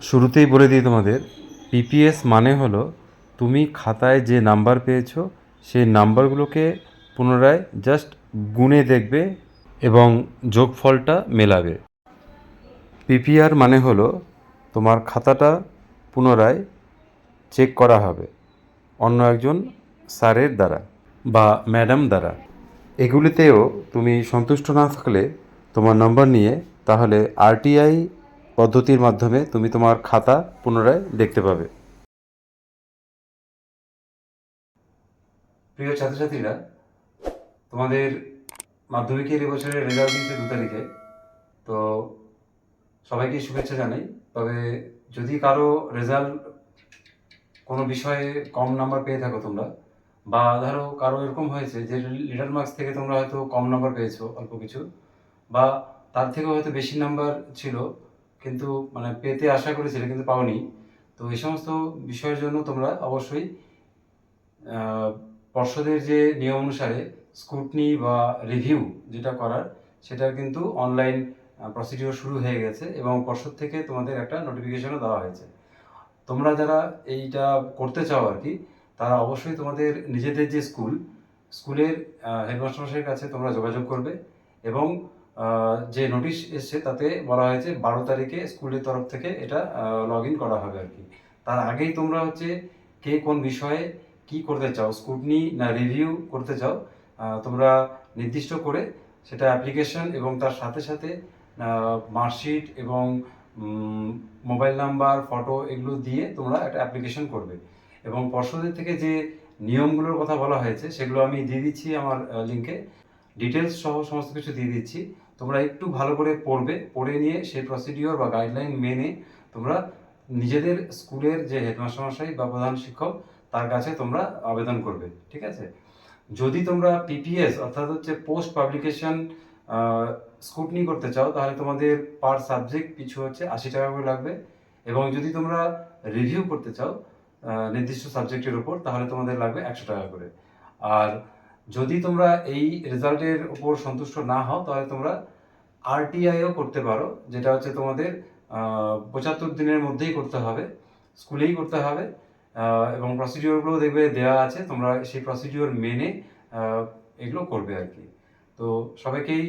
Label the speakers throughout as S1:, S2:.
S1: শুরুতেই বলে দিই তোমাদের পিপিএস মানে হলো তুমি খাতায় যে নাম্বার পেয়েছ, সেই নাম্বারগুলোকে পুনরায় জাস্ট গুণে দেখবে এবং যোগফলটা মেলাবে। পিপিআর মানে হলো তোমার খাতাটা পুনরায় চেক করা হবে অন্য একজন স্যারের দ্বারা বা ম্যাডাম দ্বারা। এগুলিতেও তুমি সন্তুষ্ট না থাকলে তোমার নম্বর নিয়ে তাহলে আরটিআই পদ্ধতির মাধ্যমে তুমি তোমার খাতা পুনরায় দেখতে পাবে। প্রিয় ছাত্রছাত্রীরা, তোমাদের মাধ্যমিকের এবছরের রেজাল্ট দিয়েছে দু তারিখে, তো সবাইকে শুভেচ্ছা জানাই। তবে যদি কারও রেজাল্ট কোনো বিষয়ে কম নাম্বার পেয়ে থাকো তোমরা, বা ধরো কারও এরকম হয়েছে যে লিটার মার্কস থেকে তোমরা হয়তো কম নাম্বার পেয়েছ অল্প কিছু, বা তার থেকেও হয়তো বেশি নাম্বার ছিল কিন্তু মানে পেতে আশা করেছিলে কিন্তু পাওনি। তো এই সমস্ত বিষয়ের জন্য তোমরা অবশ্যই পর্ষদের যে নিয়ম অনুসারে স্কুটনি বা রিভিউ যেটা করার, সেটার কিন্তু অনলাইন প্রসিডিওর শুরু হয়ে গেছে এবং পর্ষদ থেকে তোমাদের একটা নোটিফিকেশনও দেওয়া হয়েছে। তোমরা যারা এইটা করতে চাও আর কি, তারা অবশ্যই তোমাদের নিজেদের যে স্কুল, স্কুলের হেডমাস্টারমশাইয়ের কাছে তোমরা যোগাযোগ করবে এবং যে নোটিশ এসছে তাতে বলা হয়েছে বারো তারিখে স্কুলের তরফ থেকে এটা লগ ইন করা হবে আর কি। তার আগেই তোমরা হচ্ছে কে কোন বিষয়ে কি করতে চাও স্কুটনি না রিভিউ করতে চাও তোমরা নির্দিষ্ট করে সেটা অ্যাপ্লিকেশন এবং তার সাথে সাথে মার্কশিট এবং মোবাইল নাম্বার ফটো এগুলো দিয়ে তোমরা একটা অ্যাপ্লিকেশন করবে। এবং পর্ষদের থেকে যে নিয়মগুলোর কথা বলা হয়েছে সেগুলো আমি দিয়ে দিচ্ছি আমার লিঙ্কে ডিটেলস সহ সমস্ত কিছু দিয়ে দিচ্ছি। তোমরা একটু ভালো করে পড়বে, পড়ে নিয়ে সেই প্রসিডিওর বা গাইডলাইন মেনে তোমরা নিজেদের স্কুলের যে হেডমাস্টার মশাই বা প্রধান শিক্ষক, তার কাছে তোমরা আবেদন করবে, ঠিক আছে? যদি তোমরা পিপিএস অর্থাৎ হচ্ছে পোস্ট পাবলিকেশন স্কুটনি করতে চাও, তাহলে তোমাদের পার সাবজেক্ট পিছু হচ্ছে আশি টাকা করে লাগবে এবং যদি তোমরা রিভিউ করতে চাও নির্দিষ্ট সাবজেক্টের উপর, তাহলে তোমাদের লাগবে একশো টাকা করে। আর যদি তোমরা এই রেজাল্টের উপর সন্তুষ্ট না হও, তাহলে তোমরা আরটিআইও করতে পারো, যেটা হচ্ছে তোমাদের পঁচাত্তর দিনের মধ্যেই করতে হবে, স্কুলেই করতে হবে এবং প্রসিডিওরগুলো দেখবে দেওয়া আছে, তোমরা সেই প্রসিডিওর মেনে এগুলো করবে আর কি। তো সবাইকেই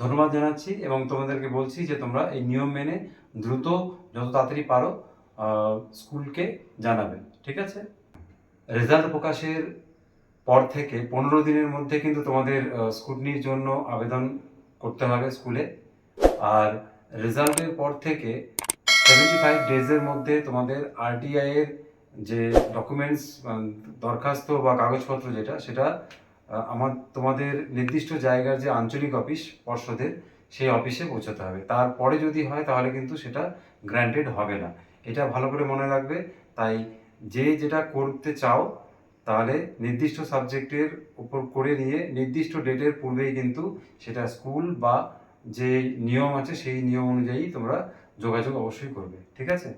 S1: ধন্যবাদ জানাচ্ছি এবং তোমাদেরকে বলছি যে তোমরা এই নিয়ম মেনে দ্রুত, যত তাড়াতাড়ি পারো স্কুলকে জানাবে, ঠিক আছে? রেজাল্ট প্রকাশের পর থেকে পনেরো দিনের মধ্যে কিন্তু তোমাদের স্কুটনির জন্য আবেদন করতে হবে স্কুলে। আর রেজাল্টের পর থেকে সেভেন্টি ফাইভ ডেজের মধ্যে তোমাদের আরটিআই এর যে ডকুমেন্টস দরখাস্ত বা কাগজপত্র যেটা, সেটা আমার, তোমাদের নির্দিষ্ট জায়গার যে আঞ্চলিক অফিস, পর্ষদের, সেই অফিসে পৌঁছাতে হবে। তারপরে যদি হয়, তাহলে কিন্তু সেটা গ্র্যান্টেড হবে না। এটা ভালো করে মনে রাখবে। তাই যে যেটা করতে চাও তাহলে নির্দিষ্ট সাবজেক্টের উপর করে নিয়ে নির্দিষ্ট ডেটের পূর্বেই কিন্তু সেটা স্কুল বা যে নিয়ম আছে সেই নিয়ম অনুযায়ী তোমরা যোগাযোগ অবশ্যই করবে, ঠিক আছে?